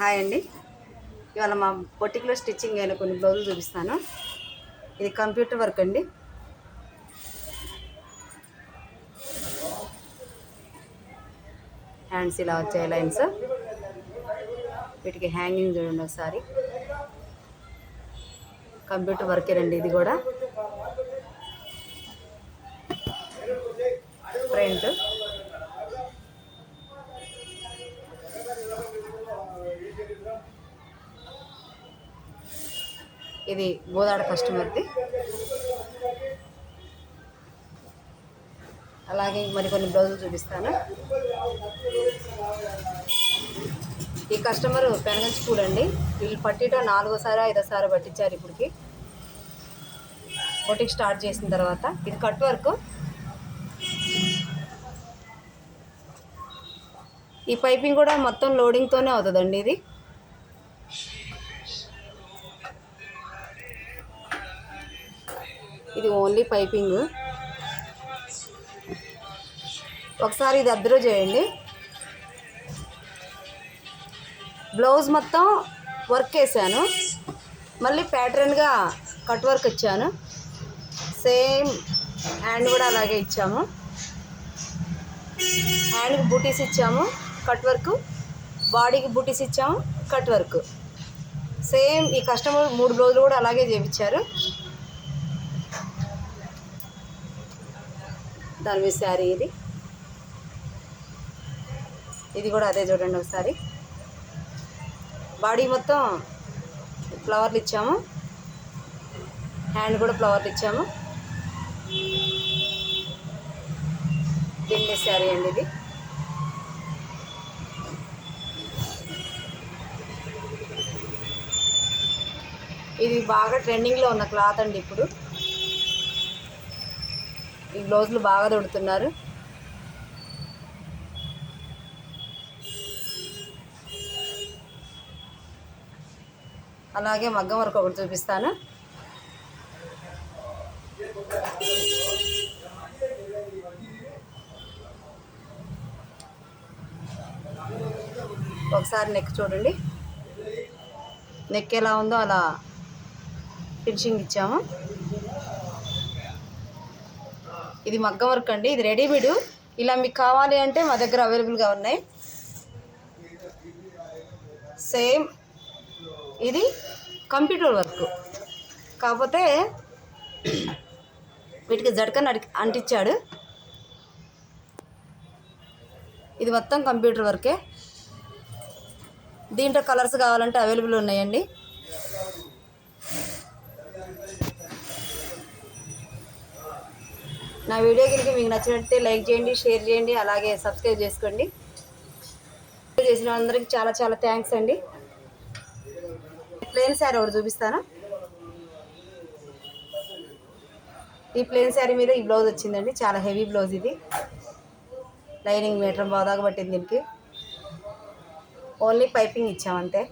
Hi అండి. ఇవాళ మా బొటిక్లో స్టిచ్చింగ్ అయిన కొన్ని బ్లౌజులు చూపిస్తాను. ఇది కంప్యూటర్ వర్క్ అండి. హ్యాండ్స్ ఇలా వచ్చాయి లైన్స్. వీటికి హ్యాంగింగ్ చూడండి ఒకసారి. కంప్యూటర్ వర్కేనండి ఇది కూడా. ఫ్రంట్ ఇది గోదాడ కస్టమర్ది అలాగే మరికొన్ని బ్లౌజులు చూపిస్తాను. ఈ కస్టమర్ పెనగంచి చూడండి అండి. వీళ్ళు పట్టిట నాలుగోసారి ఐదోసారి పట్టించారు ఇప్పటికి. బొటిక్ స్టార్ట్ చేసిన తర్వాత ఇది కట్ వర్క్. ఈ పైపింగ్ కూడా మొత్తం లోడింగ్తోనే అవుతుందండి ఇది. ఇది ఓన్లీ పైపింగ్. ఒకసారి ఇది అబ్జర్వ్ చేయండి. బ్లౌజ్ మొత్తం వర్క్ వేసాను మళ్ళీ ప్యాటర్న్గా కట్ వర్క్ ఇచ్చాను. సేమ్ హ్యాండ్ కూడా అలాగే ఇచ్చాము. హ్యాండ్కి బూటీస్ ఇచ్చాము కట్ వర్క్ బాడీకి బూటీస్ ఇచ్చాము కట్ వర్క్ సేమ్ ఈ కస్టమర్ మూడు బ్లౌజులు కూడా అలాగే చేయించారు నాలుగు శారీ ఇది. ఇది కూడా అదే చూడండి ఒకసారి. బాడీ మొత్తం ఫ్లవర్లు ఇచ్చాము. హ్యాండ్ కూడా ఫ్లవర్లు ఇచ్చాము. దిండి శారీ అండి ఇది. ఇది బాగా ట్రెండింగ్లో ఉన్న క్లాత్ అండి ఇప్పుడు. ఈ బ్లౌజులు బాగా దొడుతున్నారు అలాగే మగ్గం వరకు ఒకటి చూపిస్తాను. ఒకసారి నెక్ చూడండి. నెక్ ఎలా ఉందో అలా ఫినిషింగ్ ఇచ్చాము. ఇది మగ్గం వర్క్ అండి. ఇది రెడీమేడ్ ఇలా మీకు కావాలి అంటే మా దగ్గర అవైలబుల్గా ఉన్నాయి. సేమ్ ఇది కంప్యూటర్ వర్క్ కాకపోతే వీటికి జడకన్ అడి అంటించాడు. ఇది మొత్తం కంప్యూటర్ వర్కే దీంట్లో కలర్స్ కావాలంటే అవైలబుల్ ఉన్నాయండి. నా వీడియో కనుక మీకు నచ్చినట్టే లైక్ చేయండి షేర్ చేయండి అలాగే సబ్స్క్రైబ్ చేసుకోండి. చేసిన అందరికి చాలా చాలా థ్యాంక్స్ అండి. ప్లేన్ శారీ ఒకటి చూపిస్తాను? ఈ ప్లేన్ శారీ మీద ఈ బ్లౌజ్ వచ్చిందండి. చాలా హెవీ బ్లౌజ్ ఇది. లైనింగ్ మీటర్ బాగా పట్టింది దీనికి. Only piping ఇచ్చామంతే.